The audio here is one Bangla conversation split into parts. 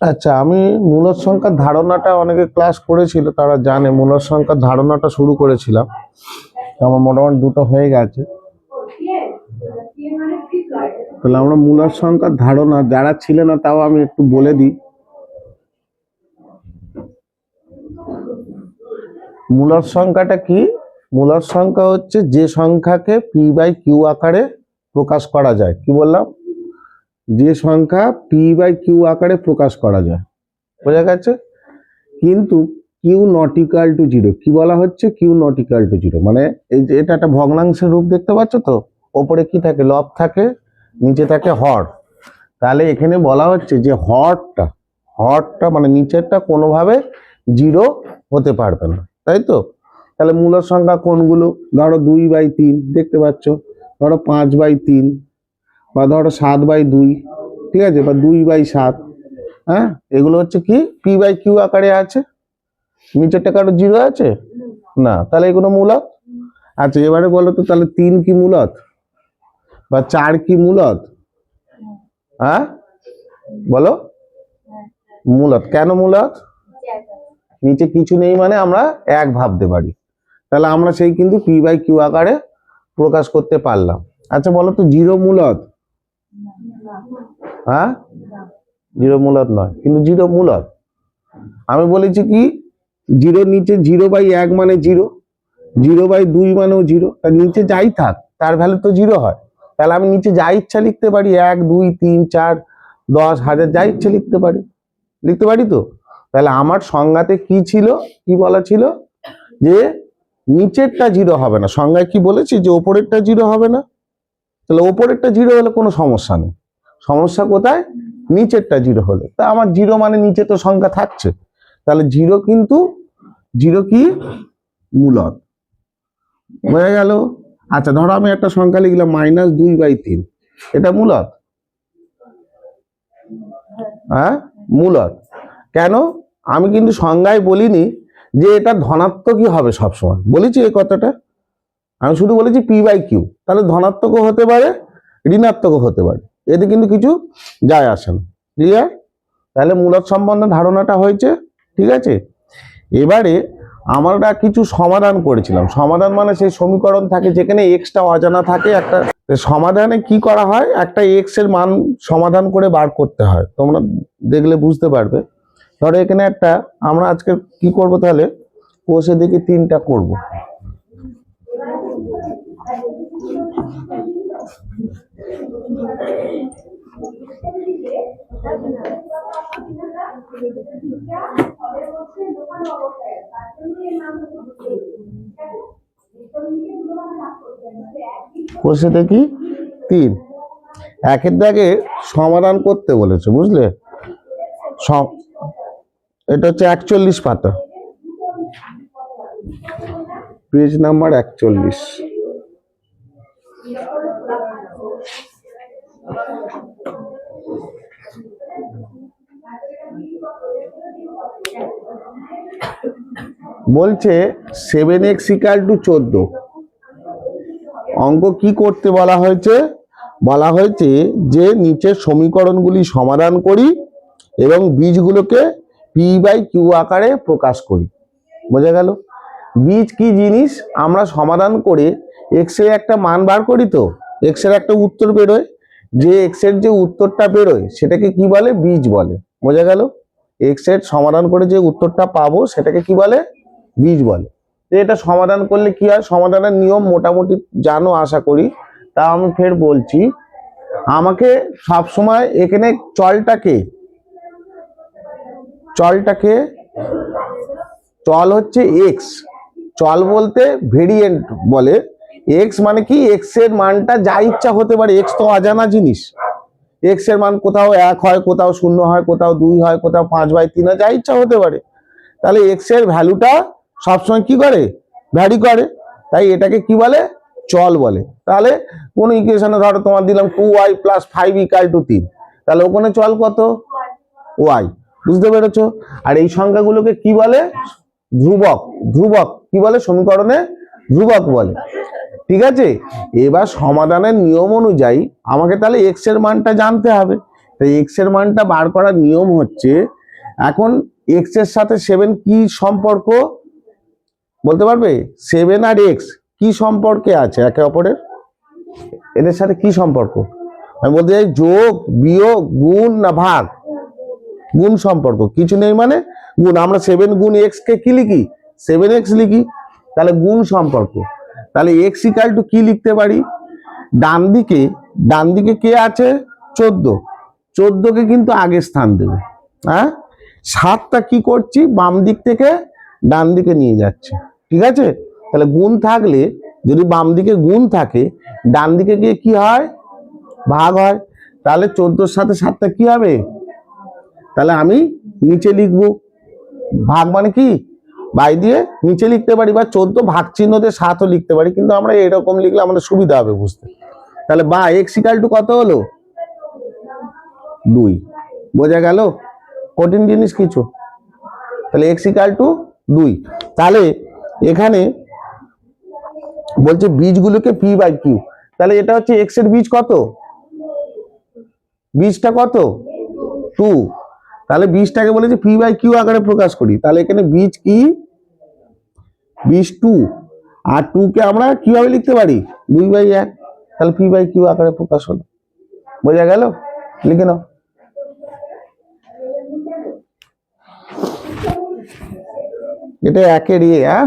আচ্ছা আমি মূলদ সংখ্যার ধারণাটা অনেকে ক্লাস করেছিল, তারা জানে। মূলদ সংখ্যার ধারণাটা শুরু করেছিলাম। আমার মোটামুটি দুটো হয়ে গেছে। তাহলে আমরা মূলদ সংখ্যার ধারণা, যারা ছিল না তাও আমি একটু বলে দিই। মূলদ সংখ্যাটা কি? মূলদ সংখ্যা হচ্ছে যে সংখ্যাকে পি বাই কিউ আকারে প্রকাশ করা যায়। কি বললাম? যে সংখ্যা পি বাই কিউ আকারে প্রকাশ করা যায়। বোঝা গেছে? কিন্তু Q not equal to zero কি বলা হচ্ছে? Q not equal to zero মানে এই যে এটা একটা ভগ্নাংশের রূপ দেখতে পাচ্ছ তো? ওপরে কি থাকে? লব থাকে, নিচে থাকে হর। তাহলে এখানে বলা হচ্ছে যে হরটা হরটা মানে নিচেরটা কোনোভাবে জিরো হতে পারবে না, তাই তো? তাহলে মূলদ সংখ্যা কোনগুলো? ধরো দুই বাই তিন, দেখতে পাচ্ছ? ধরো পাঁচ বাই তিন বা ধরো সাত বাই দুই, ঠিক আছে? বা দুই বাই সাত হ্যাঁ? এগুলো হচ্ছে কি? পি বাই কিউ আকারে আছে। নিচেরটা কারও জিরো আছে? না, তাহলে এগুলো মূলত? আচ্ছা এবারে বলো তো, তাহলে তিন কি মূলত? বা চার কি মূলত? হ্যাঁ? বলো। মূলত। কেন মূলত? নিচে কিছু নেই মানে আমরা এক ভাবতে পারি। তাহলে আমরা সেই কিন্তু পি বাই কিউ আকারে প্রকাশ করতে পারলাম। আচ্ছা বলো তো, জিরো মূলত? হ্যাঁ? জিরো মূলত নয়, কিন্তু জিরো মূলত আমি বলেছি কি, জিরো নিচে জিরো বাই এক মানে জিরো জিরো বাই দুই মানেও জিরো তার নিচে যাই থাক, তার ভ্যালু তো জিরো হয়। তাহলে আমি নিচে যা ইচ্ছা লিখতে পারি, এক, দুই, তিন, চার, দশ হাজার যা ইচ্ছা লিখতে পারি। লিখতে পারি তো? তাহলে আমার সংজ্ঞাতে কি ছিল? কি বলা ছিল? যে নিচেরটা জিরো হবে না। সংজ্ঞায় কি বলেছি? যে ওপরেরটা জিরো হবে না। তাহলে ওপরেরটা জিরো হলে কোনো সমস্যা নেই। সমস্যা কোথায়? নিচেরটা জিরো হলে। তা আমার জিরো মানে নিচে তো সংখ্যা থাকছে। তাহলে জিরো কিন্তু জিরো কি? মূলত বোঝা গেল? আচ্ছা ধরো আমি একটা সংখ্যা লিখলাম মাইনাস দুই বাই তিন। এটা মূলত হ্যাঁ? মূলত কেন? আমি কিন্তু সংজ্ঞায় বলিনি যে এটা ধনাত্মকই হবে সবসময়। বলেছি এই কথাটা? আমি শুধু বলেছি পি বাই কিউ। তাহলে ধনাত্মকও হতে পারে, ঋণাত্মকও হতে পারে। এতে কিন্তু কিছু যায় আসে না। ক্লিয়ার তাহলে মূলত সম্বন্ধে ধারণাটা হয়েছে, ঠিক আছে? এবারে আমরা কিছু সমাধান করেছিলাম। সমাধান মানে সেই সমীকরণ থাকে যেখানে এক্সটা অজানা থাকে, একটা সমাধানে কি করা হয়? একটা এক্সের মান সমাধান করে বার করতে হয়। তোমরা দেখলে বুঝতে পারবে। ধরো এখানে একটা, আমরা আজকে কি করব তাহলে? কোষে দেখি তিনটা করব। কোষে দেখি তিন। একের দাগে সমাধান করতে বলেছে, বুঝলে? এটা হচ্ছে একচল্লিশ পাতা। পেজ নাম্বার একচল্লিশ। বলছে সেভেন এক্স ইকাল টু চোদ্দ। অঙ্ক কি করতে বলা হয়েছে? বলা হয়েছে যে নিচের সমীকরণগুলি সমাধান করি এবং বীজগুলোকে পি বাই কিউ আকারে প্রকাশ করি। বোঝা গেল? বীজ কি জিনিস? আমরা সমাধান করে এক্সের একটা মান বার করি তো। এক্সের একটা উত্তর বেরোয়। যে এক্সের যে উত্তরটা বেরোয়, সেটাকে কি বলে? বীজ বলে। বোঝা গেল? এক্সের সমাধান করে যে উত্তরটা পাবো, সেটাকে কি বলে? বীজ বলে। তো এটা সমাধান করলে কি হয়? সমাধানের নিয়ম মোটামুটি জানো, আশা করি। তা আমি ফের বলছি, আমাকে সব সময় এখানে চলটাকে চলটাকে, চল হচ্ছে এক্স চল বলতে ভেরিয়েন্ট বলে। এক্স মানে কি? এক্সের মানটা যা ইচ্ছা হতে পারে। এক্স তো অজানা জিনিস। এক্সের মান কোথাও এক হয়, কোথাও শূন্য হয়, কোথাও দুই হয়, কোথাও পাঁচ বাই তিন হয়, যা ইচ্ছা হতে পারে। তাহলে এক্সের ভ্যালুটা সবসময় কি করে? ভ্যারি করে। তাই এটাকে কি বলে? চল বলে। তাহলে কোন ইকুয়েশনে ধরো তোমার দিলাম two Y plus five equal to তিন তাহলে ওখানে চল কত? ওয়াই বুঝতে পেরেছ? আর এই সংখ্যাগুলোকে কি বলে? ধ্রুবক। ধ্রুবক কি বলে? সমীকরণে ধ্রুবক বলে। ঠিক আছে? এবার সমাধানের নিয়ম অনুযায়ী আমাকে তাহলে এক্সের মানটা জানতে হবে। তাই এক্সের মানটা বার করার নিয়ম হচ্ছে, এখন এক্সের সাথে সেভেন কি সম্পর্ক? বলতে পারবে? সেভেন আর এক্স কি সম্পর্কে আছে একে অপরের? এদের সাথে কি সম্পর্ক? আমি বলতে চাই যোগ, বিয়োগ, গুণ না ভাগ? গুণ সম্পর্ক। কিছু নেই মানে গুণ। আমরা সেভেন গুণ এক্স কে কি লিখি? সেভেন এক্স লিখি। তাহলে গুণ সম্পর্ক। তাহলে এক্স ইকাল টু কি লিখতে পারি? ডান দিকে ডান দিকে কে আছে? চোদ্দ। চোদ্দকে কিন্তু আগে স্থান দেবে। হ্যাঁ? সাতটা কি করছি? বাম দিক থেকে ডান দিকে নিয়ে যাচ্ছে। ঠিক আছে? তাহলে গুণ থাকলে, যদি বাম দিকে গুণ থাকে, ডান দিকে গিয়ে কি হয়? ভাগ হয়। তাহলে চোদ্দোর সাথে সাতটা কি হবে? তাহলে আমি নিচে লিখব। ভাগ মানে কি? বাই দিয়ে নিচে লিখতে পারি বা চোদ্দ ভাগ চিহ্ন দিয়ে সাতও লিখতে পারি, কিন্তু আমরা এরকম লিখলে আমাদের সুবিধা হবে বুঝতে। তাহলে বা এক্স ইকাল টু কত হলো? দুই। বোঝা গেল? কঠিন জিনিস কিছু। তাহলে এক্স ইকাল টু দুই। তাহলে এখানে বলছে বীজগুলোকে পি বাই কিউ তাহলে এটা হচ্ছে এক্সের বীজ কত? বীজটা কত? টু তাহলে বীজটাকে বলেছে পি বাই কিউ আকারে প্রকাশ করি। তাহলে এখানে বীজ কি? বীজ টু আর টু কে আমরা কীভাবে লিখতে পারি? দুই বাই এক। তাহলে পি বাই কিউ আকারে প্রকাশ হলো। বোঝা গেল? লিখে নাও। এটা একের ইয়ে হ্যাঁ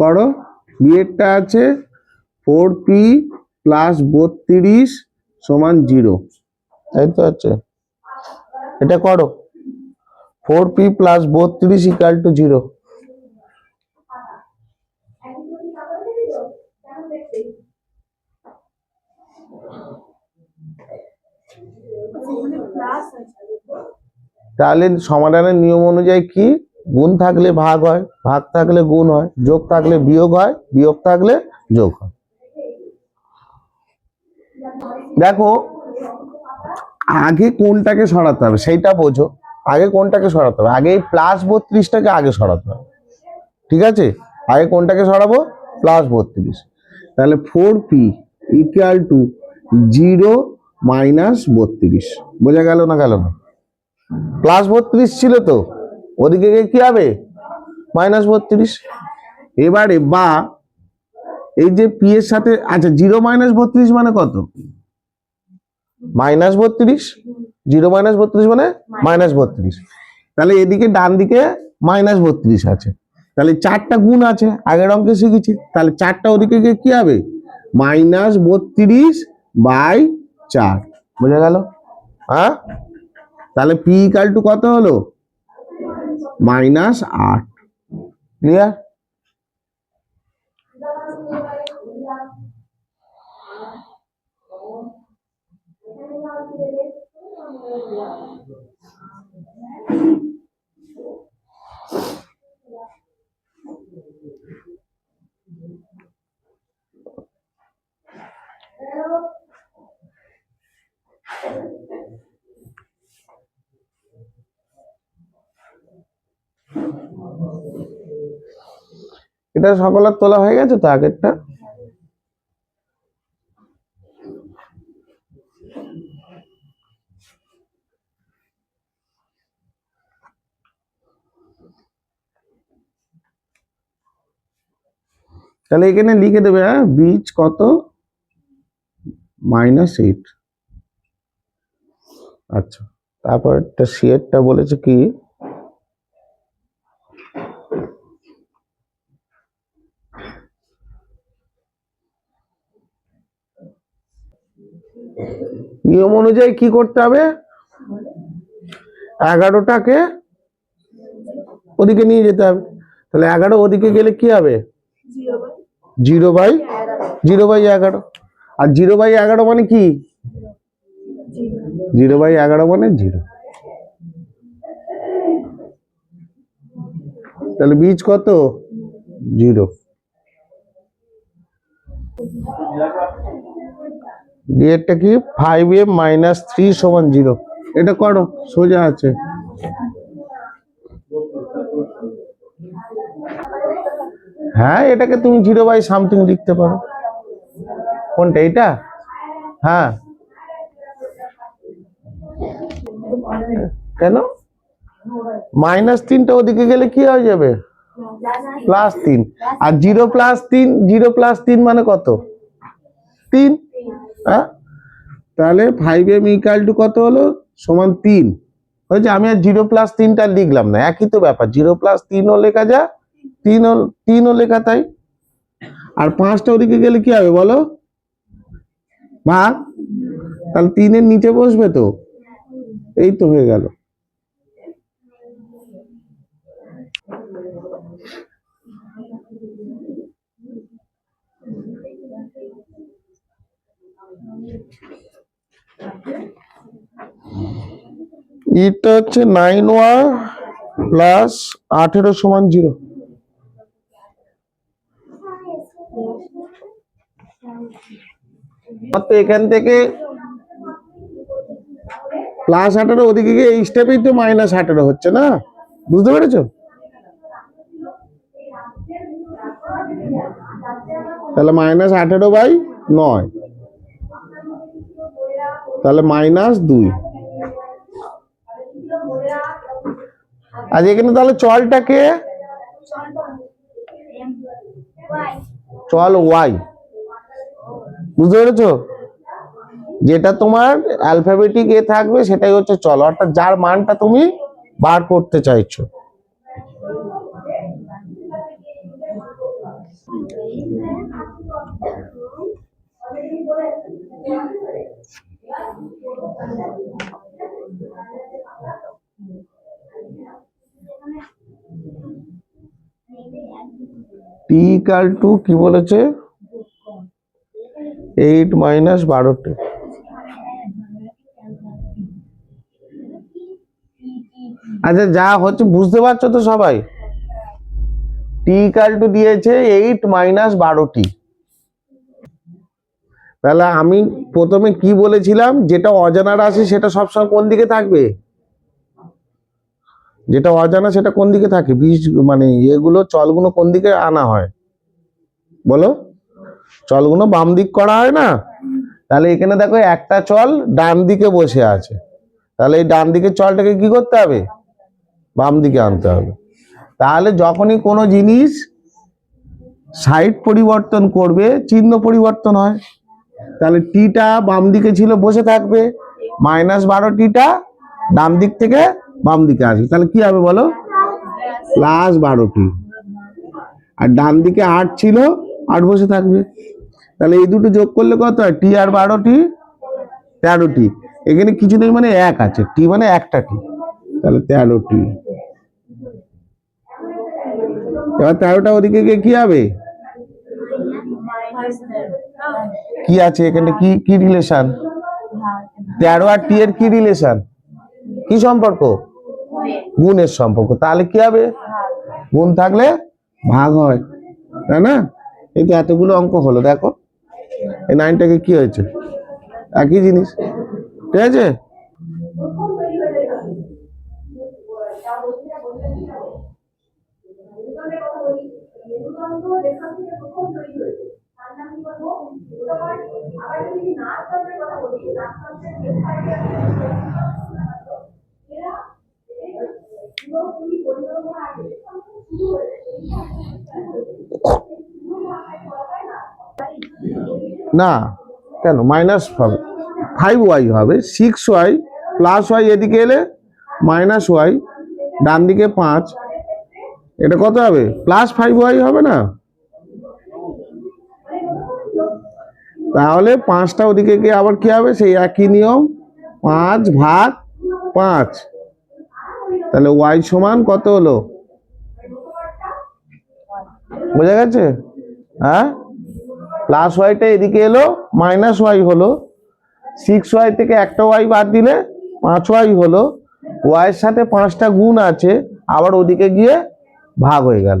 করো। বিয়েরটা আছে ফোর পি প্লাস বত্রিশ সমান জিরো তাই তো আছে। এটা করো। ফোর পি প্লাস বত্রিশ ইকাল টু জিরো তাহলে সমাধানের নিয়ম অনুযায়ী কি? গুণ থাকলে ভাগ হয়, ভাগ থাকলে গুণ হয়, যোগ থাকলে বিয়োগ হয়, বিয়োগ থাকলে যোগ হয়। দেখো, আগে কোনটাকে সরাতে হবে সেইটা বোঝো। আগে কোনটাকে সরাতে হবে? আগে প্লাস বত্রিশটাকে আগে সরাতে হবে। ঠিক আছে? আগে কোনটাকে সরাবো? প্লাস বত্রিশ। তাহলে four P equal to zero minus বত্রিশ। বোঝা গেল না গেল না? প্লাস বত্রিশ ছিল তো? ওদিকে গিয়ে কি হবে? মাইনাস বত্রিশ। এবারে বা এই যে পি এর সাথে আচ্ছা জিরো মাইনাস বত্রিশ মানে কত? মাইনাস বত্রিশ। জিরো মাইনাস বত্রিশ মানে মাইনাস বত্রিশ। তাহলে এদিকে ডান দিকে মাইনাস বত্রিশ আছে। তাহলে চারটা গুণ আছে, আগের অঙ্কে শিখেছি। তাহলে চারটা ওদিকে গিয়ে কি হবে? মাইনাস বত্রিশ বাই চার। বোঝা গেল? হ্যাঁ? তাহলে পি ইকাল টু কত হলো? মাইনাস আট ক্লিয়ার এটা সকলের তোলা হয়ে গেছে তো আগেরটা? তাহলে এখানে লিখে দেবে হ্যাঁ বীজ কত? Minus eight. আচ্ছা তারপর একটা শেয়ারটা বলেছে কি? নিয়ম অনুযায়ী কি করতে হবে? এগারোটাকে ওদিকে নিয়ে যেতে হবে। তাহলে এগারো ওদিকে গেলে কি হবে? জিরো বাই জিরো বাই এগারো। আর জিরো বাই এগারো মানে কি? জিরো বাই এগারো মানে জিরো। তাহলে বীজ কত? জিরো। ডিএরটা কি? ফাইভ এ মাইনাস থ্রি সমান জিরো এটা করো, সোজা আছে। হ্যাঁ এটাকে তুমি জিরো বাই সামথিং লিখতে পারো। কোনটা এটা হ্যাঁ। কেন? মাইনাস তিনটা ওদিকে গেলে কি হয়ে যাবে? প্লাস তিন। আর জিরো প্লাস তিন জিরো প্লাস তিন মানে কত? তিন। হ্যাঁ? তাহলে ফাইভ এম ইকাল টু কত হলো? সমান তিন। হয়েছে, আমি আর জিরো প্লাস তিনটা লিখলাম না, একই তো ব্যাপার। জিরো প্লাস তিনও লেখা যা, তিনও তিনও লেখা তাই। আর পাঁচটা ওদিকে গেলে কি হবে বলো? ভাগ তাহলে তিনের নিচে বসবে তো? এই তো হয়ে গেল। এটা হচ্ছে নাইন ওয়ান প্লাস আঠেরো সমান জিরো এখান থেকে প্লাস আঠেরো, ওদিকে গিয়ে এই স্টেপেই তো মাইনাস আঠেরো হচ্ছে না? বুঝতে পেরেছ? তাহলে মাইনাস আঠেরো বাই নয়। তাহলে মাইনাস দুই। আর এখানে তাহলে চলটাকে চল ওয়াই বুঝতে পেরেছ? যেটা তোমার অ্যালফাবেটিক এ থাকবে, সেটাই হচ্ছে চল। অর্থাৎ যার মানটা তুমি বার করতে চাইছো। টি ইকাল টু কি বলেছে? এইট মাইনাস বারোটি আচ্ছা যা হচ্ছে, বুঝতে পারছ তো সবাই? টি ইকাল টু দিয়েছে এইট মাইনাস বারোটি তাহলে আমি প্রথমে কি বলেছিলাম? যেটা অজানা রাশি, সেটা সবসময় কোন দিকে থাকবে? যেটা অজানা সেটা কোন দিকে থাকে? বীজ মানে এগুলো চলগুলো কোন দিকে আনা হয়? বলো। চলগুলো বাম দিক করা হয় না? তাহলে এখানে দেখো একটা চল ডান দিকে বসে আছে। তাহলে এই ডান দিকের চলটাকে কি করতে হবে? বাম দিকে আনতে হবে। তাহলে যখনই কোনো জিনিস সাইড পরিবর্তন করবে, চিহ্ন পরিবর্তন হয়। তাহলে টিটা বাম দিকে ছিল বসে থাকবে। মাইনাস বারো টিটা ডান দিক থেকে বাম দিকে আসবে। তাহলে কি হবে বলো? প্লাস বারোটি। আর ডান দিকে আট ছিল, আট বসে থাকবে। তাহলে এই দুটো যোগ করলে কত হয়? টি আর বারোটি, তেরোটি। এখানে কিছু নেই মানে এক আছে। টি মানে একটা টি তাহলে তেরোটি। এবার তেরোটা ওদিকে গিয়ে কি হবে? কি আছে এখানে? কি কি রিলেশন তেরো আর টি এর কি রিলেশন কি সম্পর্ক? গুণের সম্পর্ক। তাহলে কি হবে? গুণ থাকলে ভাগ হয়। তাই না? এই তো এতগুলো অঙ্ক হলো, দেখো। এই নাইনটাকে কি হয়েছে? একই জিনিস। ঠিক আছে? না, কেন? মাইনাস হবে। ফাইভ ওয়াই হবে সিক্স ওয়াই প্লাস ওয়াই এদিকে এলে মাইনাস ওয়াই ডান দিকে পাঁচ। এটা কত হবে? প্লাস ফাইভ ওয়াই হবে না? তাহলে পাঁচটা ওদিকে গিয়ে আবার কি হবে? সেই একই নিয়ম, পাঁচ ভাগ পাঁচ। তাহলে ওয়াই সমান কত হলো? বোঝা গেছে? হ্যাঁ? প্লাস ওয়াইটা এদিকে এলো মাইনাস ওয়াই হলো। সিক্স ওয়াই থেকে একটা ওয়াই বাদ দিলে পাঁচ ওয়াই হলো। ওয়াইয়ের সাথে পাঁচটা গুণ আছে, আবার ওদিকে গিয়ে ভাগ হয়ে গেল।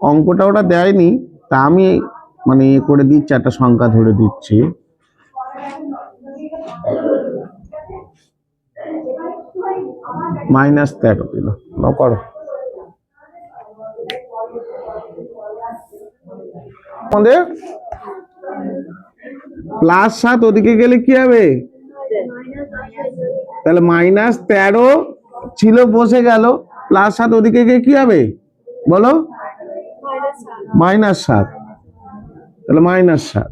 অঙ্কটা ওটা দেয়নি, তা আমি মানে ইয়ে করে দিচ্ছি, একটা সংখ্যা ধরে দিচ্ছি। মাইনাস তেরো দিল। করো। আমাদের প্লাস সাত ওদিকে গেলে কি হবে? তাহলে মাইনাস তেরো ছিল, বসে গেল। প্লাস সাত ওদিকে গিয়ে কি হবে? বলো। মাইনাস সাত। তাহলে মাইনাস সাত।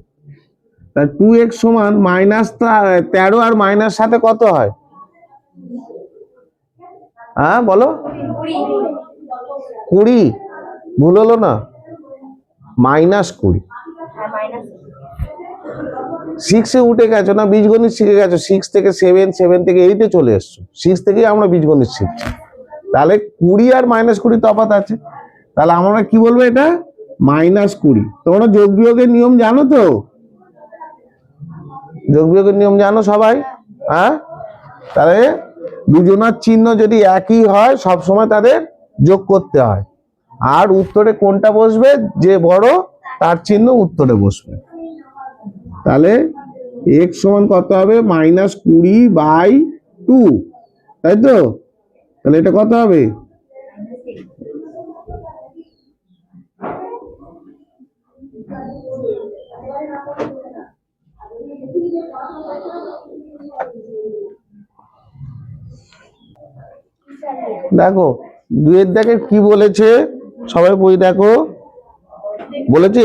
তাহলে টু এক্স সমান মাইনাস তেরো আর মাইনাস সাথে কত হয়? হ্যাঁ বলো। কুড়ি। ভুল হলো না? মাইনাস কুড়ি। সিক্সে উঠে গেছো না? বীজগণিত শিখে গেছো? সিক্স থেকে সেভেন সেভেন থেকে এইটে চলে এসছো। সিক্স থেকেই আমরা বীজগণিত শিখছি। তাহলে কুড়ি আর মাইনাস কুড়ি তফাৎ আছে। তাহলে আমরা কি বলব এটা? মাইনাস কুড়ি। তোমরা যোগ বিয়োগের নিয়ম জানো তো? যোগ বিয়োগের নিয়ম জানো সবাই? হ্যাঁ? তাহলে দুজনার চিহ্ন যদি একই হয় সব সময় তাদের যোগ করতে হয়। আর উত্তরে কোনটা বসবে? যে বড়, তার চিহ্ন উত্তরে বসবে। তাহলে এক্স সমান কত হবে? মাইনাস কুড়ি বাই টু। তাই তো? তাহলে এটা কত হবে? দেখো, দুয়ের দেখে কি বলেছে? সবাই বই দেখো, বলেছে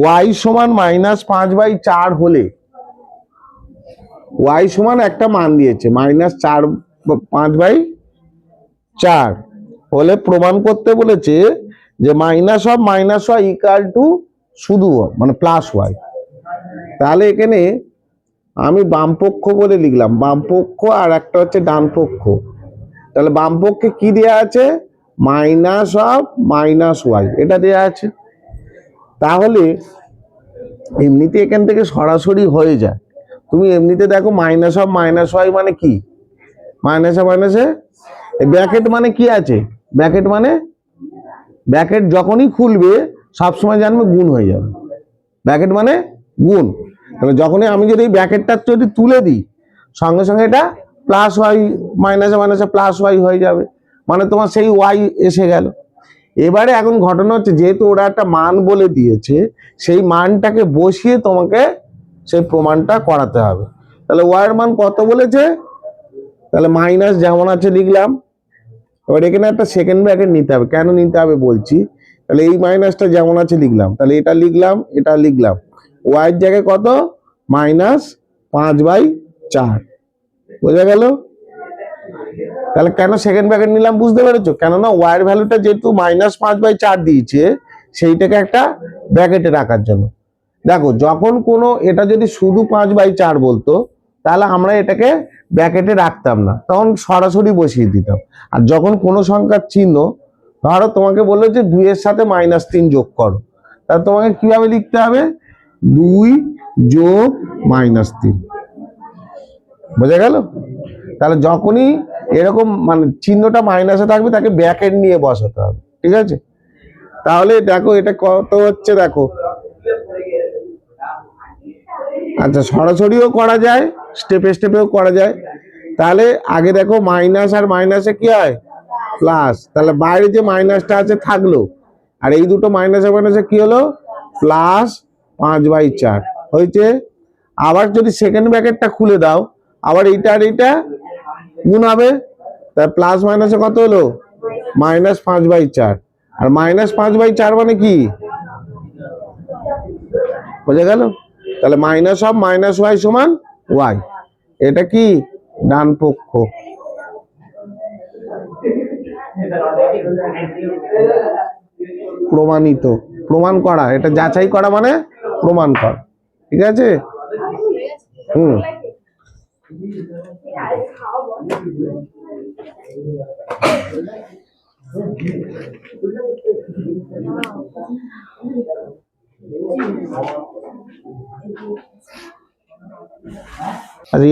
ওয়াই সমান মাইনাস পাঁচ বাই চার হলে ওয়াই সমান একটা মান দিয়েছে মাইনাস চার পাঁচ বাই চার। হলে প্রমাণ করতে বলেছে যে minus of minus Y equal to শুধু মানে প্লাস ওয়াই তাহলে এখানে আমি বামপক্ষ বলে লিখলাম, বামপক্ষ আর একটা হচ্ছে ডান পক্ষ তাহলে বামপক্ষে কি দেয়া আছে? Minus of minus Y. এটা দেয়া আছে। তাহলে এমনিতে এখান থেকে সরাসরি হয়ে যায়। তুমি এমনিতে দেখো মাইনাস অফ মাইনাস ওয়াই মানে কি? মাইনাসে মাইনাসে ব্র্যাকেট মানে কি আছে? ব্র্যাকেট মানে ব্র্যাকেট যখনই খুলবে, সবসময় জানবে গুণ হয়ে যাবে। ব্র্যাকেট মানে গুণ। তাহলে যখনই আমি যদি এই ব্র্যাকেটটা যদি তুলে দিই, সঙ্গে সঙ্গে এটা প্লাস ওয়াই মাইনাসে মাইনাসে প্লাস ওয়াই হয়ে যাবে। মানে তোমার সেই ওয়াই এসে গেল। এবারে এখন ঘটনা হচ্ছে, যেহেতু ওরা একটা মান বলে দিয়েছে, সেই মানটাকে বসিয়ে তোমাকে সেই প্রমাণটা করাতে হবে। তাহলে ওয়াইয়ের মান কত বলেছে? তাহলে মাইনাস যেমন আছে লিখলাম। এবার এখানে একটা সেকেন্ড ব্র্যাকেট নিতে হবে। কেন নিতে হবে বলছি? তাহলে এই মাইনাসটা যেমন আছে লিখলাম। তাহলে এটা লিখলাম এটা লিখলাম। ওয়াইয়ের জায়গায় কত? মাইনাস পাঁচ বাই চার। বোঝা গেল? তাহলে কেন সেকেন্ড ব্র্যাকেট নিলাম বুঝতে পেরেছ? কেননা ওয়ার ভ্যালুটা যেহেতু মাইনাস পাঁচ বাই চার দিয়েছে, সেইটাকে একটা ব্র্যাকেটে রাখার জন্য। দেখো, যখন কোনো, এটা যদি শুধু পাঁচ বাই চার বলতো, তাহলে আমরা এটাকে ব্র্যাকেটে রাখতাম না। তখন সরাসরি বসিয়ে দিতাম। আর যখন কোনো সংখ্যার চিহ্ন, ধরো তোমাকে বলল যে দুইয়ের সাথে মাইনাস তিন যোগ করো, তাহলে তোমাকে কীভাবে লিখতে হবে? দুই যোগ মাইনাস তিন। বোঝা গেল? তাহলে যখনই এরকম মানে চিহ্নটা মাইনাসে থাকবে, তাকে ব্যাকেট নিয়ে বসাতে হবে, ঠিক আছে? তাহলে দেখো এটা কত হচ্ছে দেখো? আচ্ছা সরাসরিও করা যায় স্টেপে স্টেপেও করা যায়। তাহলে আগে দেখো মাইনাস আর মাইনাসে কি হয়? প্লাস তাহলে বাইরে যে মাইনাসটা আছে থাকল, আর এই দুটো মাইনাসে মাইনাসে কি হলো? প্লাস পাঁচ বাই চার। হয়েছে? আবার যদি সেকেন্ড ব্যাকেটটা খুলে দাও আবার এইটা আর এইটা গুণ হবে। তার প্লাস মাইনাসে কত হলো? মাইনাস পাঁচ বাই চার। আর মাইনাস পাঁচ বাই চার মানে কি? বোঝা গেল? তাহলে মাইনাস অফ মাইনাস ওয়াই সমান ওয়াই এটা কি? ডান পক্ষ। প্রমাণিত। প্রমাণ করা। এটা যাচাই করা মানে প্রমাণ করা। ঠিক আছে? হুম। আর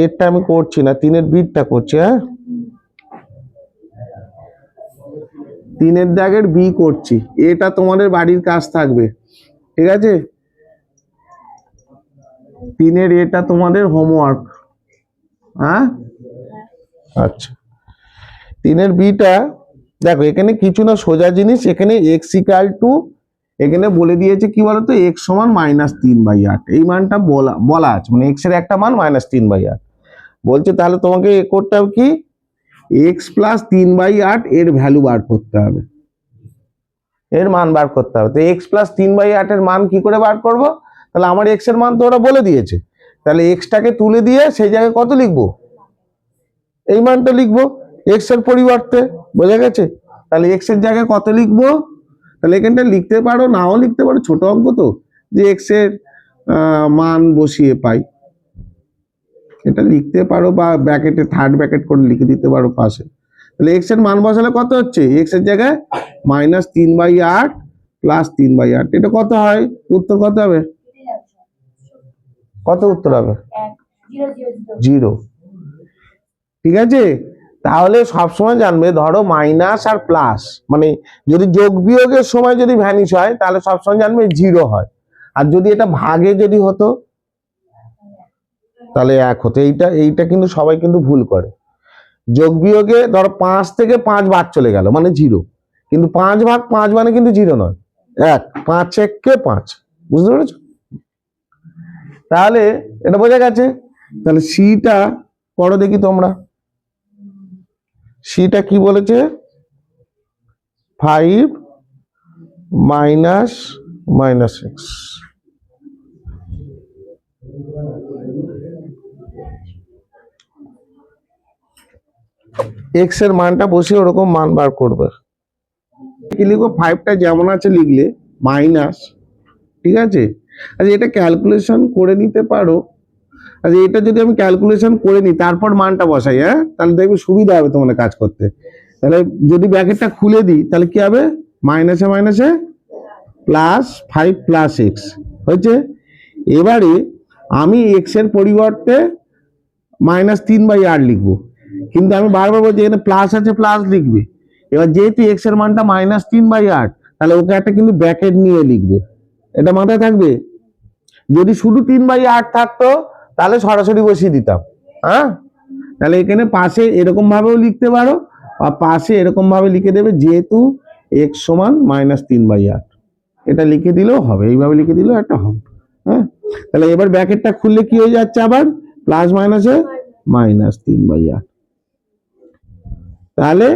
এরটা আমি করছি না, তিনের বিটটা করছি হ্যাঁ? তিনের দাগের বি করছি, এটা তোমাদের বাড়ির কাজ থাকবে, ঠিক আছে? তিনের এটা তোমাদের হোমওয়ার্ক হ্যাঁ? আচ্ছা। তিনের বিটা, দেখো, এখানে কিছু না সোজা জিনিস, এখানে এক্স ইকাল টু এখানে বলে দিয়েছে কি বলতো এক্স সমান মাইনাস তিন বাই আট। এই মানটা বলা বলা আছে মানে এক্সের একটা মান মাইনাস তিন বাই আট। বলছে তাহলে তোমাকে এ করতে হবে কি? এক্স প্লাস তিন বাই আট, এর ভ্যালু বার করতে হবে। এর মান বার করতে হবে। তো এক্স প্লাস তিন বাই আটের মান কি করে বার করব? তাহলে আমার এক্সের মান তো ওরা বলে দিয়েছে। তাহলে এক্সটাকে তুলে দিয়ে সেই জায়গায় কত লিখব? এই মানটা লিখব। এক্সের পরিবর্তে, বোঝা গেছে? তাহলে এক্সের জায়গায় কত লিখব? তাহলে এখানটা লিখতে পারো, নাও লিখতে পারো, ছোট অঙ্ক তো, যে এক্সের মান বসিয়ে পাই। এটা লিখতে পারো বা ব্যাকেটে থার্ড ব্র্যাকেট করে লিখে দিতে পারো পাশে। তাহলে এক্সের মান বসালে কত হচ্ছে? এক্সের জায়গায় মাইনাস তিন বাই আট প্লাস তিন বাই আট। এটা কত হয়? উত্তর কত হবে? কত উত্তর হবে? জিরো ঠিক আছে? তাহলে সবসময় জানবে ধরো মাইনাস আর প্লাস মানে যদি যোগ বিয়োগের সময় যদি ভ্যানিশ হয় তাহলে সবসময় জানবে জিরো হয়। আর যদি এটা ভাগে যদি হতো তাহলে এক হতো। এইটা এইটা কিন্তু সবাই কিন্তু ভুল করে। যোগ বিয়োগে ধরো পাঁচ থেকে পাঁচ ভাগ চলে গেল মানে জিরো। কিন্তু পাঁচ ভাগ পাঁচ মানে কিন্তু জিরো নয়। এক পাঁচ এককে পাঁচ। বুঝতে পেরেছ? তাহলে এটা বোঝা গেছে? তাহলে সিটা করো দেখি তোমরা। সিটা কি বলেছে? ফাইভ মাইনাস মাইনাস সিক্স এক্সের মানটা বসে ওরকম মান বার করবে। কি লিখব? ফাইভটা যেমন আছে লিখলে মাইনাস, ঠিক আছে? আচ্ছা এটা ক্যালকুলেশন করে নিতে পারো। আচ্ছা এটা যদি আমি ক্যালকুলেশন করে নিই, তারপর মানটা বসাই হ্যাঁ? তাহলে দেখবে সুবিধা হবে তোমাদের কাজ করতে। তাহলে যদি ব্র্যাকেটটা খুলে দিই, তাহলে কি হবে? মাইনাসে মাইনাসে প্লাস ফাইভ প্লাস এক্স হয়েছে? এবারে আমি এক্সের পরিবর্তে মাইনাস তিন বাই আট লিখব। কিন্তু আমি বারবার বলছি, এখানে প্লাস আছে প্লাস লিখবে। এবার যেহেতু এক্সের মানটা মাইনাস তিন বাই আট তাহলে ওকে একটা কিন্তু ব্র্যাকেট নিয়ে লিখবে। এটা মাথায় থাকবে? যদি শুধু তিন বাই আট থাকতো, তাহলে সরাসরি বসিয়ে দিতাম। হ্যাঁ? তাহলে এখানে পাশে এরকম ভাবেও লিখতে পারো বা পাশে এরকম ভাবে লিখে দেবে যেহেতু এক্স সমান মাইনাস তিন বাই আট। এটা লিখে দিলেও হবে, এইভাবে লিখে দিলেও একটা হবে। হ্যাঁ? তাহলে এবার ব্র্যাকেটটা খুললে কি হয়ে যাচ্ছে আবার? প্লাস মাইনাসে মাইনাস তিন বাই আট। তাহলে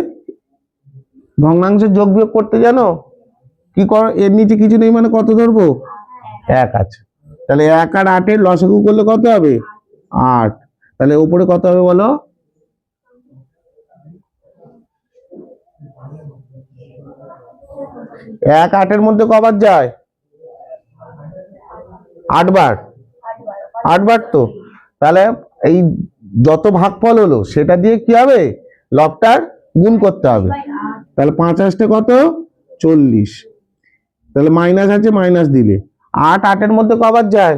ভগ্নাংশের যোগ বিয়োগ করতে জানো? কি কর, এর নিচে কিছু নেই মানে কত ধরবো? এক আছে। তাহলে এক আর আটের লসাগু করলে কত হবে? আট। তাহলে ওপরে কত হবে বলো? এক আটের মধ্যে কবার যায়? আটবার। আটবার তো। তাহলে এই যত ভাগফল হলো, সেটা দিয়ে কি হবে? লবটার গুণ করতে হবে। তাহলে পাঁচ আসতে কত? চল্লিশ। তাহলে মাইনাস আছে মাইনাস দিলে। আট, আটের মধ্যে কবার যায়?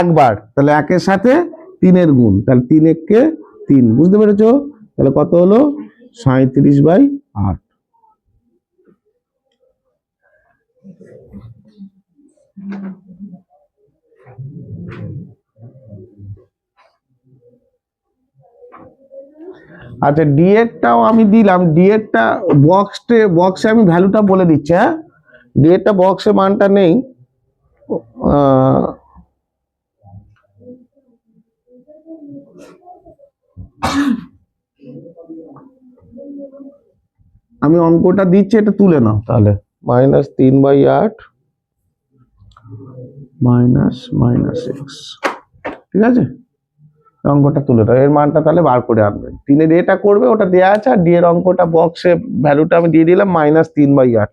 একবার। তাহলে একের সাথে তিনের গুণ। তাহলে তিন এককে তিন, বুঝতে পেরেছ? তাহলে কত হলো? সাঁত্রিশ বাই আট। আচ্ছা ডিএডটাও আমি দিলাম। ডিএডটা বক্সে বক্সে আমি ভ্যালুটা বলে দিচ্ছি হ্যাঁ? ডিএডটা বক্সে মানটা নেই। আমি অঙ্কটা দিচ্ছি এটা তুলে নাও। তাহলে। মাইনাস তিন বাই আট। মাইনাস মাইনাস এক্স ঠিক আছে? অঙ্কটা তুলে দাও এর মানটা তাহলে বার করে আনবে। তিনের এটা করবে ওটা দেওয়া আছে আর ডি এর অঙ্কটা বক্সে ভ্যালুটা আমি দিয়ে দিলাম মাইনাস তিন বাই আট।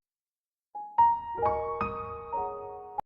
Thank you.